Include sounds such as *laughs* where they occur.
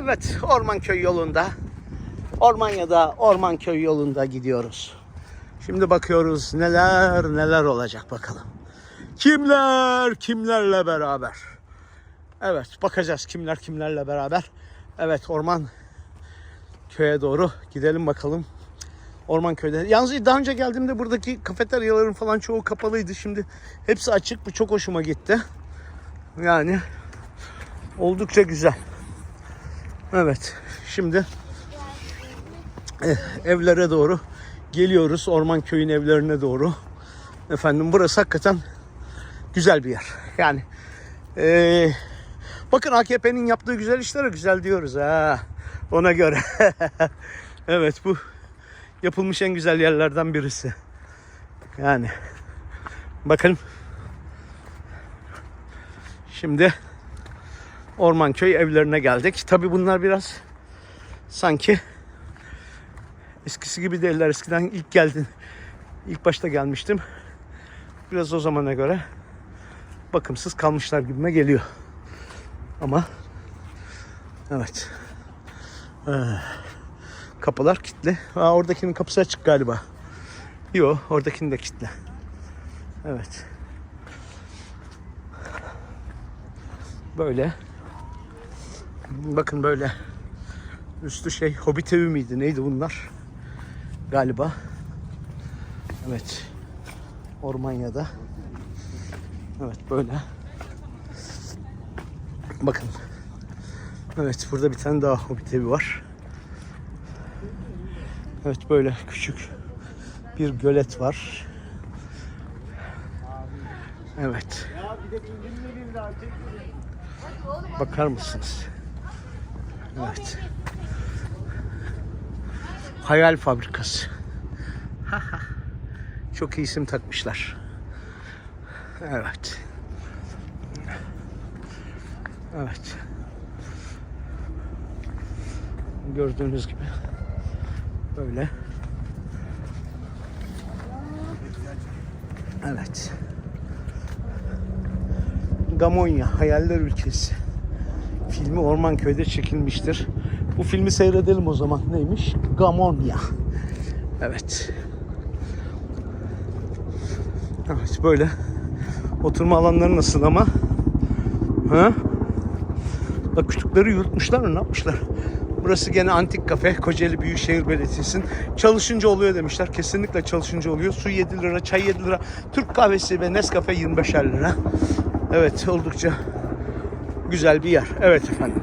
Evet, Ormanköy yolunda. Ormanya'da Ormanköy yolunda gidiyoruz. Şimdi bakıyoruz neler neler olacak bakalım. Kimler kimlerle beraber? Evet, bakacağız kimler kimlerle beraber. Evet, Orman köye doğru gidelim bakalım. Ormanköy'de. Yalnız daha önce geldiğimde buradaki kafeteryaların falan çoğu kapalıydı. Şimdi hepsi açık. Bu çok hoşuma gitti. Yani oldukça güzel. Evet. Şimdi eh, evlere doğru geliyoruz. Ormanköy'ün evlerine doğru. Efendim burası hakikaten güzel bir yer. Yani eh, bakın AKP'nin yaptığı güzel işlere güzel diyoruz ha. Ona göre. *laughs* evet bu yapılmış en güzel yerlerden birisi. Yani bakın şimdi Ormanköy evlerine geldik. Tabi bunlar biraz sanki eskisi gibi değiller. Eskiden ilk geldin. ilk başta gelmiştim. Biraz o zamana göre bakımsız kalmışlar gibime geliyor. Ama evet. Ee, kapılar kilitli. Aa, oradakinin kapısı açık galiba. Yok, oradakinin de kilitli. Evet. Böyle. Bakın böyle. Üstü şey Hobbit evi miydi? Neydi bunlar? Galiba. Evet. Ormanya'da. Evet böyle. Bakın. Evet burada bir tane daha Hobbit evi var. Evet böyle küçük bir gölet var. Evet. Bakar mısınız? Evet. Hayal fabrikası. Çok iyi isim takmışlar. Evet. Evet. Gördüğünüz gibi böyle. Evet. Gamonya, Hayaller Ülkesi. Filmi Ormanköy'de çekilmiştir. Bu filmi seyredelim o zaman. Neymiş? Gamonya. Evet. Evet böyle. Oturma alanları nasıl ama? Ha? Bak kütükleri yurtmuşlar mı? Ne yapmışlar? Burası gene antik kafe. Kocaeli Büyükşehir Belediyesi'nin. Çalışınca oluyor demişler. Kesinlikle çalışınca oluyor. Su 7 lira, çay 7 lira. Türk kahvesi ve Nescafe 25'er lira. Evet oldukça güzel bir yer. Evet efendim.